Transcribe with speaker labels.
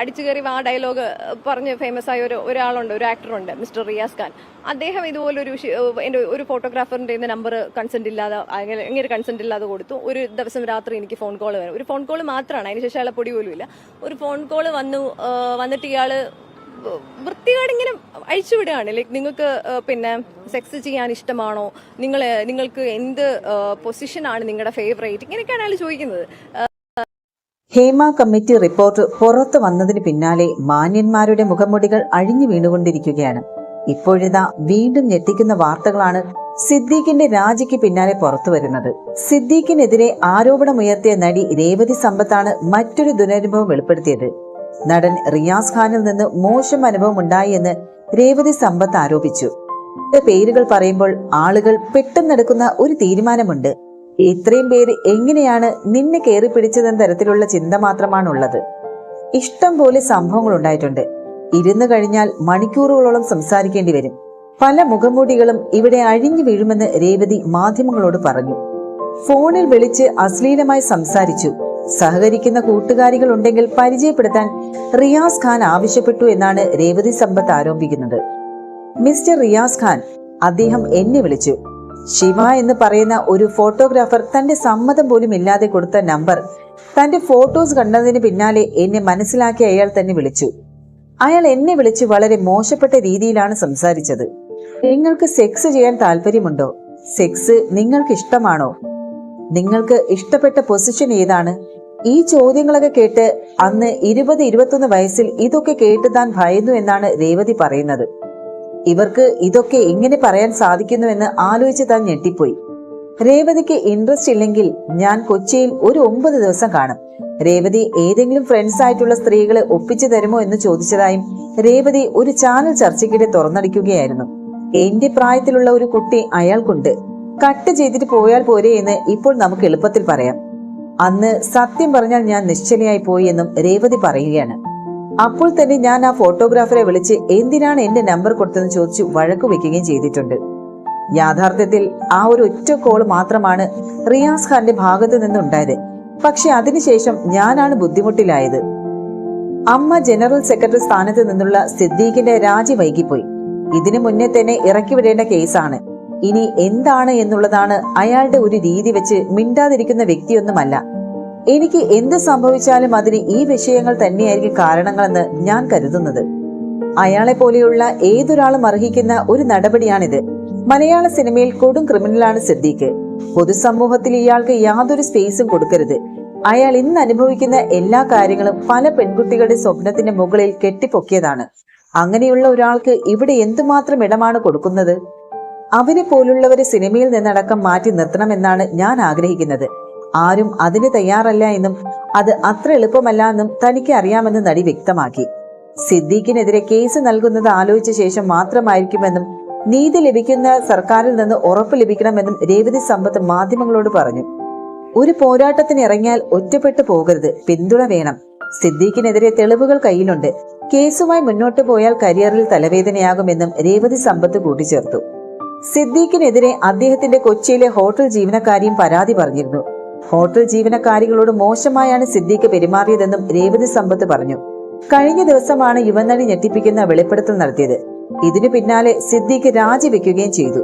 Speaker 1: അടിച്ചു കയറി ആ ഡയലോഗ് പറഞ്ഞ് ഫേമസ് ആയ ഒരു ഒരാളുണ്ട് ഒരു ആക്ടറുണ്ട് മിസ്റ്റർ റിയാസ് ഖാൻ. അദ്ദേഹം ഇതുപോലൊരു എന്റെ ഒരു ഫോട്ടോഗ്രാഫറിന്റെ നമ്പർ കൺസെന്റ് ഇല്ലാതെ അങ്ങനെ കൺസെന്റ് ഇല്ലാതെ കൊടുത്തു. ഒരു ദിവസം രാത്രി എനിക്ക് ഫോൺ കോൾ വരും. ഒരു ഫോൺ കോൾ മാത്രമാണ് അതിനുശേഷം അയാളെ പൊടി പോലും ഇല്ല ഒരു ഫോൺ കോൾ വന്നു വന്നിട്ട് ഇയാൾ വൃത്തികേട് ഇങ്ങനെ അഴിച്ചുവിടുകയാണ് ലൈക്ക് നിങ്ങൾക്ക് പിന്നെ സെക്സ് ചെയ്യാൻ ഇഷ്ടമാണോ? നിങ്ങൾ നിങ്ങൾക്ക് എന്ത് പൊസിഷനാണ് നിങ്ങളുടെ ഫേവറേറ്റ് ഇങ്ങനെയൊക്കെയാണ് അയാൾ ചോദിക്കുന്നത്.
Speaker 2: ഹേമ കമ്മിറ്റി റിപ്പോർട്ട് പുറത്തു വന്നതിന് പിന്നാലെ മാന്യന്മാരുടെ മുഖമുടികൾ അഴിഞ്ഞു വീണുകൊണ്ടിരിക്കുകയാണ്. ഇപ്പോഴിതാ വീണ്ടും ഞെട്ടിക്കുന്ന വാർത്തകളാണ് സിദ്ദീഖിന്റെ രാജിക്ക് പിന്നാലെ പുറത്തു വരുന്നത്. സിദ്ദീഖിനെതിരെ ആരോപണമുയർത്തിയ നടി രേവതി സമ്പത്താണ് മറ്റൊരു ദുരനുഭവം വെളിപ്പെടുത്തിയത്. നടൻ റിയാസ് ഖാനിൽ നിന്ന് മോശം അനുഭവം ഉണ്ടായി എന്ന് രേവതി സമ്പത്ത് ആരോപിച്ചു. പേരുകൾ പറയുമ്പോൾ ആളുകൾ പെട്ടെന്നെടുക്കുന്ന ഒരു തീരുമാനമുണ്ട്. ഇത്രയും പേര് എങ്ങനെയാണ് നിന്നെ കയറി പിടിച്ചതെന്ന തരത്തിലുള്ള ചിന്ത മാത്രമാണുള്ളത്. ഇഷ്ടം പോലെ സംഭവങ്ങൾ ഉണ്ടായിട്ടുണ്ട്. ഇരുന്നു കഴിഞ്ഞാൽ മണിക്കൂറുകളോളം സംസാരിക്കേണ്ടി വരും. പല മുഖംമൂടികളും ഇവിടെ അഴിഞ്ഞു വീഴുമെന്ന് രേവതി മാധ്യമങ്ങളോട് പറഞ്ഞു. ഫോണിൽ വിളിച്ച് അശ്ലീലമായി സംസാരിച്ചു. സഹകരിക്കുന്ന കൂട്ടുകാരികൾ ഉണ്ടെങ്കിൽ പരിചയപ്പെടുത്താൻ റിയാസ് ഖാൻ ആവശ്യപ്പെട്ടു എന്നാണ് രേവതി സമ്പത്ത് ആരോപിക്കുന്നത്. മിസ്റ്റർ റിയാസ് ഖാൻ അദ്ദേഹം എന്നെ വിളിച്ചു. ശിവ എന്ന് പറയുന്ന ഒരു ഫോട്ടോഗ്രാഫർ തന്റെ സമ്മതം പോലും ഇല്ലാതെ കൊടുത്ത നമ്പർ തന്റെ ഫോട്ടോസ് കണ്ടതിന് പിന്നാലെ എന്നെ മനസ്സിലാക്കി അയാൾ തന്നെ വിളിച്ചു. അയാൾ എന്നെ വിളിച്ച് വളരെ മോശപ്പെട്ട രീതിയിലാണ് സംസാരിച്ചത്. നിങ്ങൾക്ക് സെക്സ് ചെയ്യാൻ താല്പര്യമുണ്ടോ? സെക്സ് നിങ്ങൾക്ക് ഇഷ്ടമാണോ? നിങ്ങൾക്ക് ഇഷ്ടപ്പെട്ട പൊസിഷൻ ഏതാണ്? ഈ ചോദ്യങ്ങളൊക്കെ കേട്ട് അന്ന് ഇരുപത് ഇരുപത്തൊന്ന് വയസ്സിൽ ഇതൊക്കെ കേട്ട് താൻ ഭയന്നു എന്നാണ് രേവതി പറയുന്നത്. ഇവർക്ക് ഇതൊക്കെ എങ്ങനെ പറയാൻ സാധിക്കുന്നുവെന്ന് ആലോചിച്ച് താൻ ഞെട്ടിപ്പോയി. രേവതിക്ക് ഇൻട്രസ്റ്റ് ഇല്ലെങ്കിൽ ഞാൻ കൊച്ചിയിൽ ഒരു ഒമ്പത് ദിവസം കാണും. രേവതി ഏതെങ്കിലും ഫ്രണ്ട്സ് ആയിട്ടുള്ള സ്ത്രീകളെ ഒപ്പിച്ചു തരുമോ എന്ന് ചോദിച്ചതായും രേവതി ഒരു ചാനൽ ചർച്ചയ്ക്കിടെ തുറന്നടിക്കുകയായിരുന്നു. എന്റെ പ്രായത്തിലുള്ള ഒരു കുട്ടി അയാൾക്കുണ്ട്. കട്ട് ചെയ്തിട്ട് പോയാൽ പോരെ എന്ന് ഇപ്പോൾ നമുക്ക് എളുപ്പത്തിൽ പറയാം. അന്ന് സത്യം പറഞ്ഞാൽ ഞാൻ നിശ്ചലയായി പോയി എന്നും രേവതി പറയുകയാണ്. അപ്പോൾ തന്നെ ഞാൻ ആ ഫോട്ടോഗ്രാഫറെ വിളിച്ച് എന്തിനാണ് എന്റെ നമ്പർ കൊടുത്തതെന്ന് ചോദിച്ചു വഴക്കു വെക്കുകയും ചെയ്തിട്ടുണ്ട്. യാഥാർത്ഥ്യത്തിൽ ആ ഒരു ഒറ്റ കോൾ മാത്രമാണ് റിയാസ് ഖാന്റെ ഭാഗത്തു നിന്നുണ്ടായത്. പക്ഷെ അതിനുശേഷം ഞാനാണ് ബുദ്ധിമുട്ടിലായത്. അമ്മ ജനറൽ സെക്രട്ടറി സ്ഥാനത്ത് നിന്നുള്ള സിദ്ദീഖിന്റെ രാജി വൈകിപ്പോയി. ഇതിനു മുന്നേ തന്നെ ഇറക്കി വിടേണ്ട കേസാണ്. ഇനി എന്താണ് എന്നുള്ളതാണ് അയാളുടെ ഒരു രീതി വെച്ച് മിണ്ടാതിരിക്കുന്ന വ്യക്തിയൊന്നുമല്ല. എനിക്ക് എന്ത് സംഭവിച്ചാലും അതിന് ഈ വിഷയങ്ങൾ തന്നെയായിരിക്കും കാരണങ്ങളെന്ന് ഞാൻ കരുതുന്നത്. അയാളെ പോലെയുള്ള ഏതൊരാളും അർഹിക്കുന്ന ഒരു നടപടിയാണിത്. മലയാള സിനിമയിൽ കൊടും ക്രിമിനലാണ് സിദ്ദീഖ്. പൊതുസമൂഹത്തിൽ ഇയാൾക്ക് യാതൊരു സ്പേസും കൊടുക്കരുത്. അയാൾ ഇന്ന് അനുഭവിക്കുന്ന എല്ലാ കാര്യങ്ങളും പല പെൺകുട്ടികളുടെ സ്വപ്നത്തിന്റെ മുകളിൽ കെട്ടിപ്പൊക്കിയതാണ്. അങ്ങനെയുള്ള ഒരാൾക്ക് ഇവിടെ എന്തുമാത്രം ഇടമാണ് കൊടുക്കുന്നത്? അവനെ പോലുള്ളവരെ സിനിമയിൽ നിന്നടക്കം മാറ്റി നിർത്തണമെന്നാണ് ഞാൻ ആഗ്രഹിക്കുന്നത്. ആരും അതിന് തയ്യാറല്ല എന്നും അത് അത്ര എളുപ്പമല്ല എന്നും തനിക്ക് അറിയാമെന്ന് നടി വ്യക്തമാക്കി. സിദ്ദീഖിനെതിരെ കേസ് നൽകുന്നത് ആലോചിച്ച ശേഷം മാത്രമായിരിക്കുമെന്നും നീതി ലഭിക്കുന്ന സർക്കാരിൽ നിന്ന് ഉറപ്പ് ലഭിക്കണമെന്നും രേവതി സമ്പത്ത് മാധ്യമങ്ങളോട് പറഞ്ഞു. ഒരു പോരാട്ടത്തിന് ഇറങ്ങിയാൽ ഒറ്റപ്പെട്ടു പോകരുത് പിന്തുണ വേണം. സിദ്ദീഖിനെതിരെ തെളിവുകൾ കയ്യിലുണ്ട്. കേസുമായി മുന്നോട്ട് പോയാൽ കരിയറിൽ തലവേദനയാകുമെന്നും രേവതി സമ്പത്ത് കൂട്ടിച്ചേർത്തു. സിദ്ദീഖിനെതിരെ അദ്ദേഹത്തിന്റെ കൊച്ചിയിലെ ഹോട്ടൽ ജീവനക്കാരിയും പരാതി പറഞ്ഞിരുന്നു. ഹോട്ടൽ ജീവനക്കാരികളോട് മോശമായാണ് സിദ്ദീഖ് പെരുമാറിയതെന്നും രേവതി സമ്പത്ത് പറഞ്ഞു. കഴിഞ്ഞ ദിവസമാണ് യുവനടി ഞെട്ടിപ്പിക്കുന്ന വെളിപ്പെടുത്തൽ നടത്തിയത്. ഇതിനു പിന്നാലെ സിദ്ദീഖ് രാജിവെക്കുകയും ചെയ്തു.